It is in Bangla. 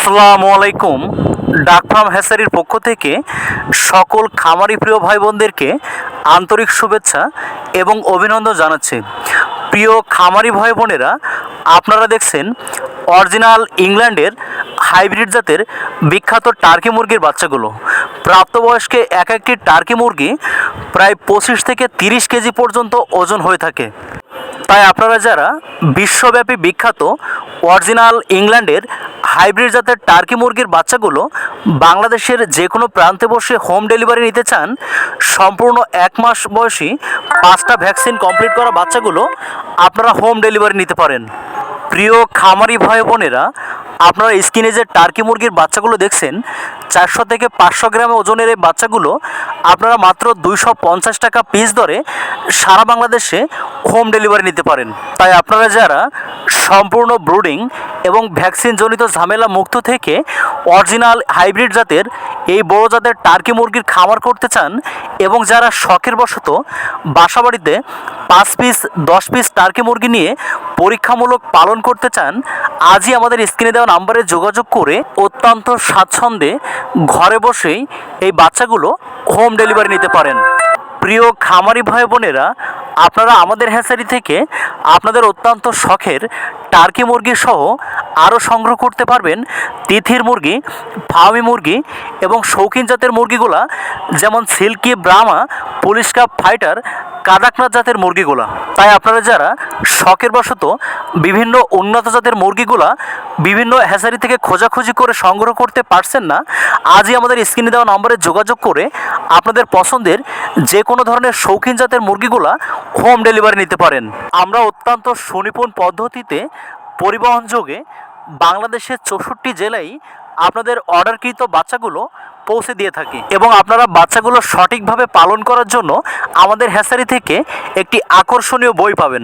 আসসালামু আলাইকুম। ডাক ফার্ম হ্যাসারির পক্ষ থেকে সকল খামারি প্রিয় ভাই বোনদেরকে আন্তরিক শুভেচ্ছা এবং অভিনন্দন জানাচ্ছি। প্রিয় খামারি ভাই বোনেরা আপনারা দেখছেন অরিজিনাল ইংল্যান্ডের হাইব্রিড জাতের বিখ্যাত টার্কি মুরগির বাচ্চাগুলো। প্রাপ্তবয়স্কে এক একটি টার্কি মুরগি প্রায় পঁচিশ থেকে তিরিশ কেজি পর্যন্ত ওজন হয়ে থাকে। তাই আপনারা যারা বিশ্বব্যাপী বিখ্যাত অরিজিনাল ইংল্যান্ডের হাইব্রিড জাতের টার্কি মুরগির বাচ্চাগুলো বাংলাদেশের যে কোনো প্রান্তে বসে হোম ডেলিভারি নিতে চান, সম্পূর্ণ এক মাস বয়সী পাঁচটা ভ্যাকসিন কমপ্লিট করা বাচ্চাগুলো আপনারা হোম ডেলিভারি নিতে পারেন। প্রিয় খামারি ভাই বোনেরা, আপনারা স্কিনে যে টার্কি মুরগির বাচ্চাগুলো দেখছেন, চারশো থেকে পাঁচশো গ্রাম ওজনের এই বাচ্চাগুলো আপনারা মাত্র দুইশো পঞ্চাশ টাকা পিস দরে সারা বাংলাদেশে হোম ডেলিভারি নিতে পারেন। তাই আপনারা যারা সম্পূর্ণ ব্রুডিং এবং ভ্যাকসিন জনিত ঝামেলা মুক্ত থেকে অরিজিনাল হাইব্রিড জাতের এই বড় জাতের টার্কি মুরগির খামার করতে চান এবং যারা শখের বশত বাসাবাড়িতে পাঁচ পিস, দশ পিস টার্কি মুরগি নিয়ে পরীক্ষামূলক পালন করতে চান, আজই আমাদের স্ক্রিনে দেওয়া নাম্বারে যোগাযোগ করে অত্যন্ত স্বাচ্ছন্দ্যে ঘরে বসেই এই বাচ্চাগুলো হোম ডেলিভারি নিতে পারেন। প্রিয় খামারি ভাই বোনেরা, আপনারা আমাদের হ্যাচারি থেকে আপনাদের অত্যন্ত শখের টার্কি মুরগি সহ আরও সংগ্রহ করতে পারবেন তিথির মুরগি ফার্মি মুরগি এবং শৌখিন জাতের মুরগিগুলা, যেমন silky Brahma, Polish cap fighter, Kadaknath জাতের মুরগিগুলা। তাই আপনারা যারা শখের বশত বিভিন্ন উন্নত জাতের মুরগিগুলা বিভিন্ন হ্যাচারি থেকে খোঁজাখুঁজি করে সংগ্রহ করতে পারছেন না, আজই আমাদের স্ক্রিনে দেওয়া নম্বরে যোগাযোগ করে আপনাদের পছন্দের যে কোনো ধরনের শৌখিন জাতের মুরগিগুলা হোম ডেলিভারি নিতে পারেন। আমরা অত্যন্ত সুনিপুণ পদ্ধতিতে পরিবহন যোগে বাংলাদেশের চৌষট্টি জেলায় আপনাদের অর্ডারকৃত বাচ্চাগুলো পৌঁছে দিয়ে থাকি এবং আপনারা বাচ্চাগুলো সঠিকভাবে পালন করার জন্য আমাদের হ্যাসারি থেকে একটি আকর্ষণীয় বই পাবেন।